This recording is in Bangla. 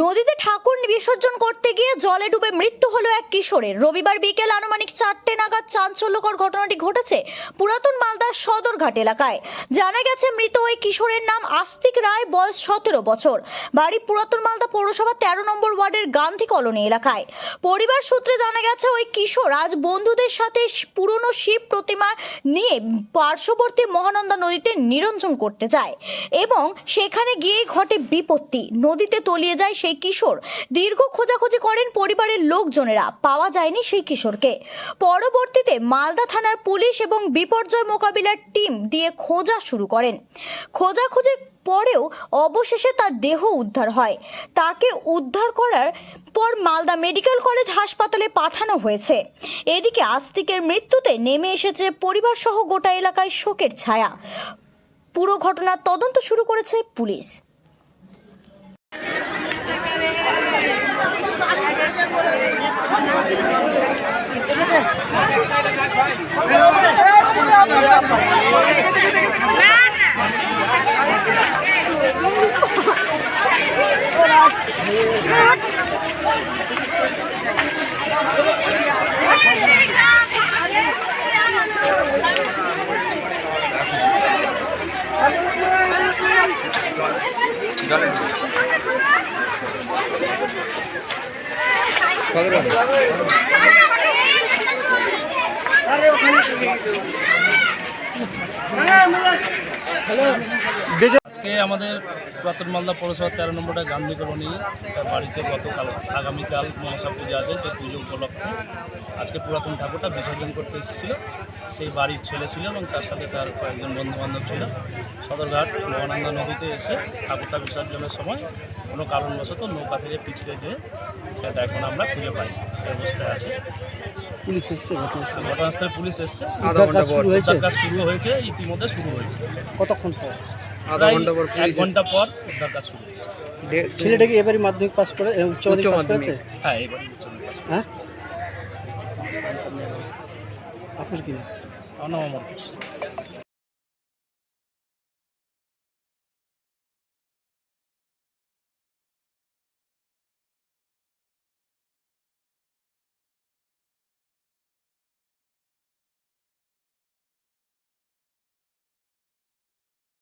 নদীতে ঠাকুর বিসর্জন করতে গিয়ে জলে ডুবে মৃত্যু হলো এক কিশোরের। রবিবার বিকেল আনুমানিক চারটে নাগাদ চাঞ্চল্যকর ঘটনাটি ঘটেছে পুরাতন মালদার সদরঘাট এলাকায়। জানা গেছে, মৃত ওই কিশোরের নাম আস্তিক রায়, বয়স সতেরো বছর। বাড়ি পুরাতন মালদা পৌরসভা তেরো নম্বর ওয়ার্ডের গান্ধী কলোনি এলাকায়। পরিবার সূত্রে জানা গেছে, ওই কিশোর আজ বন্ধুদের সাথে পুরনো শিব প্রতিমা নিয়ে পার্শ্ববর্তী মহানন্দা নদীতে নিরঞ্জন করতে যায় এবং সেখানে গিয়ে ঘটে বিপত্তি। নদীতে তলিয়ে যায় সেই কিশোর। দীর্ঘ খোঁজাখুঁজি করেন পরিবারের লোকজনেরা। পাওয়া যায়নি সেই কিশোরকে। পরবর্তীতে মালদা থানার পুলিশ এবং বিপর্যয় মোকাবিলার টিম দিয়ে খোঁজা শুরু করেন। খোঁজাখুঁজির পরেও অবশেষে তার দেহ উদ্ধার হয়। তাকে উদ্ধার করার পর মালদা মেডিকেল কলেজ হাসপাতালে পাঠানো হয়েছে। এদিকে আস্তিকের মৃত্যুতে নেমে এসেছে পরিবার সহ গোটা এলাকায় শোকের ছায়া। পুরো ঘটনার তদন্ত শুরু করেছে পুলিশ। আরে ওখানে হ্যাঁ, হ্যালো। আজকে আমাদের পুরাতন মালদা পৌরসভা তেরো নম্বরটা গান্ধী কলোনি তার বাড়িতে গতকাল আগামীকাল মনসা পুজো আছে সেই পুজো উপলক্ষে। আজকে পুরাতন ঠাকুরটা বিসর্জন করতে এসেছিল। সেই বাড়ির ছেলে ছিল এবং তার সাথে তার কয়েকজন বন্ধুবান্ধব ছিল। সদরঘাট মহানন্দা নদীতে এসে ঠাকুরটা বিসর্জনের সময় কোনো কারণবশত নৌকা থেকে পিছলে যেয়ে সেটা এখন আমরা খুঁজে পাই। অবস্থায় আছে। পুলিশ এসছে ঘটনাস্থলে? পুলিশ এসছে। কাজ শুরু হয়েছে? ইতিমধ্যে শুরু হয়েছে। কতক্ষণ শুরু হয়েছে ঘণ্টা পর এক ঘণ্টা পর উদ্ধার কাজ শুরু ছেলেটা কি এবারে মাধ্যমিক পাস করে উচ্চ মাধ্যমিক পাস করেছে? হ্যাঁ এবারে উচ্চ মাধ্যমিক পাস হ্যাঁ? আপনার কি আমার নাম।